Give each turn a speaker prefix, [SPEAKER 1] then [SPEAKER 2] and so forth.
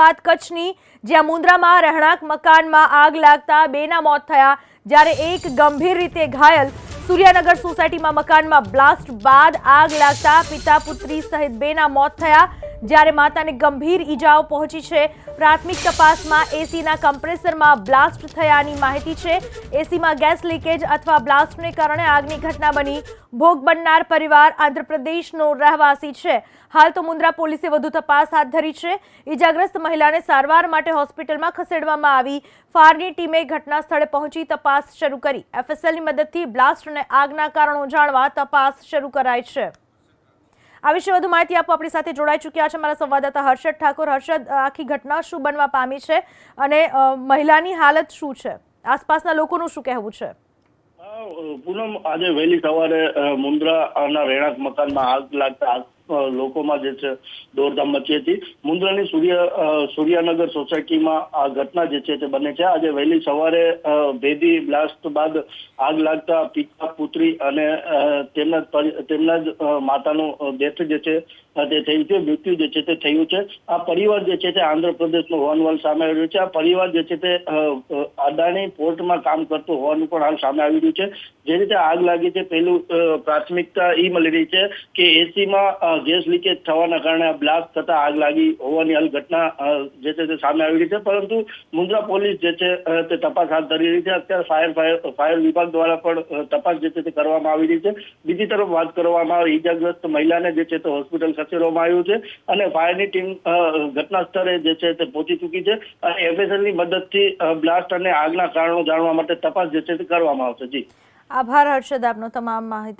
[SPEAKER 1] વાત કચ્છની, જ્યાં મુન્દ્રામાં રહેણાંક મકાનમાં આગ લાગતા બેના મોત થયા, જ્યારે એક ગંભીર રીતે ઘાયલ સૂર્યાનગર સોસાયટીમાં મકાનમાં બ્લાસ્ટ બાદ આગ લાગતા પિતા પુત્રી સહિત બેના મોત થયા. જ્યારે માતાને ગંભીર ઈજાઓ પહોંચી છે. પ્રાથમિક તપાસમાં એસીના કમ્પ્રેસરમાં બ્લાસ્ટ થયાની માહિતી છે. એસીમાં ગેસ લીકેજ અથવા બ્લાસ્ટને કારણે આગની ઘટના બની. ભોગ બનનાર પરિવાર આંધ્રપ્રદેશનો રહેવાસી છે. હાલ તો મુન્દ્રા પોલીસે વધુ તપાસ હાથ ધરી છે. ઈજાગ્રસ્ત મહિલાને સારવાર માટે હોસ્પિટલમાં ખસેડવામાં આવી. ફાયરની ટીમે ઘટના સ્થળે પહોંચી તપાસ શરૂ કરી. એફએસએલની મદદથી બ્લાસ્ટ અને આગના કારણો જાણવા તપાસ શરૂ કરાઈ છે. આ વિશે વધુ માહિતી આપો. આપણી સાથે જોડાઈ ચૂક્યા છે મારા સંવાદદાતા હર્ષદ ઠાકોર. હર્ષદ આખી ઘટના શું બનવા પામી છે અને મહિલાની હાલત શું છે? આસપાસના લોકોનું શું કહેવું છે?
[SPEAKER 2] પૂનમ આજે વહેલી સવારે મુન્દ્રાના રહેણાંક મકાનમાં આગ લાગતા આગ, લોકોમાં જે છે દોડધામ મચી હતી. મુન્દ્રાની સૂર્ય સૂર્યાનગર સોસાયટીમાં આ ઘટના જે છે તે બને છે. આજે વહેલી સવારે ભેદી બ્લાસ્ટ બાદ આગ લાગતા પિતા, પુત્રી અને તેમના તેમના જ માતાનું ડેથ જે છે તે થયું છે. મૃત્યુ જે છે તે થયું છે. આ પરિવાર જે છે તે આંધ્રપ્રદેશનો હોવાનવાલ સામે આવી રહ્યું છે. આ પરિવાર જે છે તે અદાણી પોર્ટમાં કામ કરતું હોવાનું પણ હાલ સામે આવી રહ્યું છે. જે રીતે આગ લાગી છે પેલું પ્રાથમિકતા એ મળી રહી છે કે એસીમાં ગેસ લીકેજ થવાના કારણે બ્લાસ્ટ થતા આગ લાગી હોવાની હાલ ઘટના જે છે તે સામે આવી રહી છે. પરંતુ મુન્દ્રા પોલીસ જે છે તે તપાસ હાથ ધરી રહી છે. અત્યારે ફાયર ફાયર વિભાગ દ્વારા પણ તપાસ જે છે તે કરવામાં આવી રહી છે. બીજી તરફ વાત કરવામાં આવે ઈજાગ્રસ્ત મહિલાને જે છે તે હોસ્પિટલ ખસેડવામાં આવ્યું છે અને ફાયરની ટીમ ઘટના સ્થળે જે છે તે પહોંચી ચૂકી છે અને એફએસએલની મદદથી બ્લાસ્ટ અને આગના કારણો જાણવા માટે તપાસ જે છે તે કરવામાં આવશે. જી.
[SPEAKER 1] આભાર, હર્ષદ, આપનો તમામ માહિતી